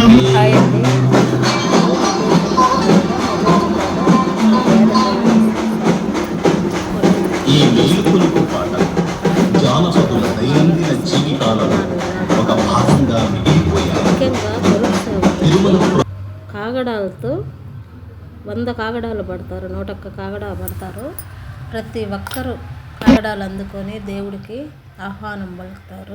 Hi అండి. ఈ మేలుకొలుపు పాట జానపదుల దైనందిన జీవితాలలో ఒక భాగంగా తిరుమల కాగడాలతో వంద కాగడాలు పడతారు నూటొక్క కాగడా పడతారు. ప్రతి ఒక్కరూ కాగడాలు అందుకొని దేవుడికి ఆహ్వానం పలుకుతారు.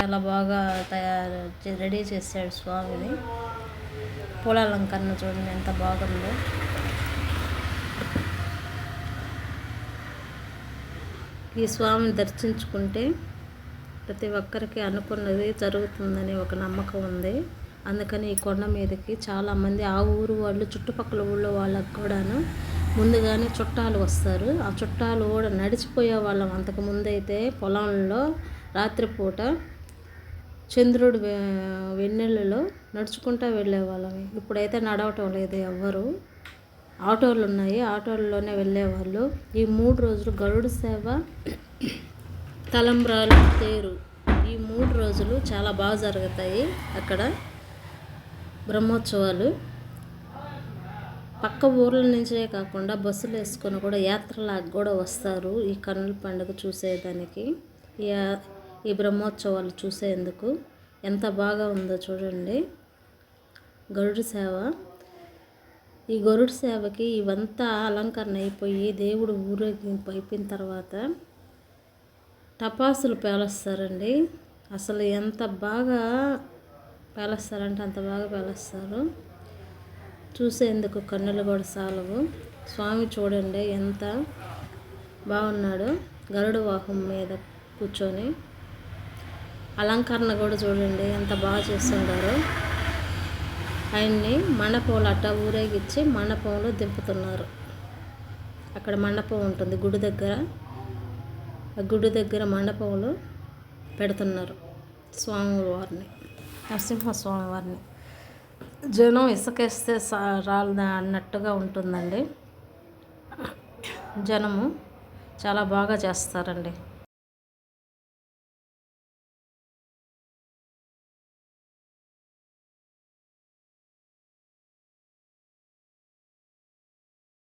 చాలా బాగా తయారు చే- రెడీ చేశాడు స్వామిని. పూలాలంకరణ చూడండి ఎంత బాగుందో. ఈ స్వామిని దర్శించుకుంటే ప్రతి ఒక్కరికి అనుకున్నది జరుగుతుందని ఒక నమ్మకం ఉంది. అందుకని ఈ కొండ మీదకి చాలామంది ఆ ఊరు వాళ్ళు చుట్టుపక్కల ఊళ్ళో వాళ్ళకు కూడాను ముందుగానే చుట్టాలు వస్తారు. ఆ చుట్టాలు కూడా నడిచిపోయే వాళ్ళం అంతకు ముందైతే పొలంలో రాత్రిపూట చంద్రుడు వెన్నెళ్ళలో నడుచుకుంటూ వెళ్ళేవాళ్ళం ఇప్పుడైతే నడవటం లేదు ఎవ్వరు. ఆటోలు ఉన్నాయి. ఆటోల్లోనే వెళ్ళేవాళ్ళు ఈ మూడు రోజులు గరుడు సేవ తలంబ్రాలు తేరు ఈ మూడు రోజులు చాలా బాగా జరుగుతాయి అక్కడ బ్రహ్మోత్సవాలు. పక్క ఊర్ల నుంచే కాకుండా బస్సులు వేసుకొని కూడా యాత్రలాగా కూడా వస్తారు ఈ కన్నుల పండుగ చూసేదానికి. ఈ ఈ బ్రహ్మోత్సవాలు చూసేందుకు ఎంత బాగా ఉందో చూడండి. గరుడు సేవ. ఈ గరుడు సేవకి ఇవంతా అలంకరణ అయిపోయి దేవుడు ఊరేగింపు అయిపోయిన తర్వాత టపాసులు పేలుస్తారండి. అసలు ఎంత బాగా పేలుస్తారంటే అంత బాగా పేలుస్తారు. చూసేందుకు కన్నులు కూడా సాలవు. స్వామి చూడండి ఎంత బాగున్నాడు. గరుడు వాహం మీద కూర్చొని అలంకరణ కూడా చూడండి ఎంత బాగా చేస్తుండారో. ఆయన్ని మండపంలో అట్ట ఊరేగించి మండపంలో దింపుతున్నారు. అక్కడ మండపం ఉంటుంది. గుడి దగ్గర ఆ గుడి దగ్గర మండపంలో పెడుతున్నారు స్వామి వారిని నరసింహస్వామి వారిని. జనం ఇసుకేస్తే సా రాలదా అన్నట్టుగా ఉంటుందండి. జనము చాలా బాగా చేస్తారండి.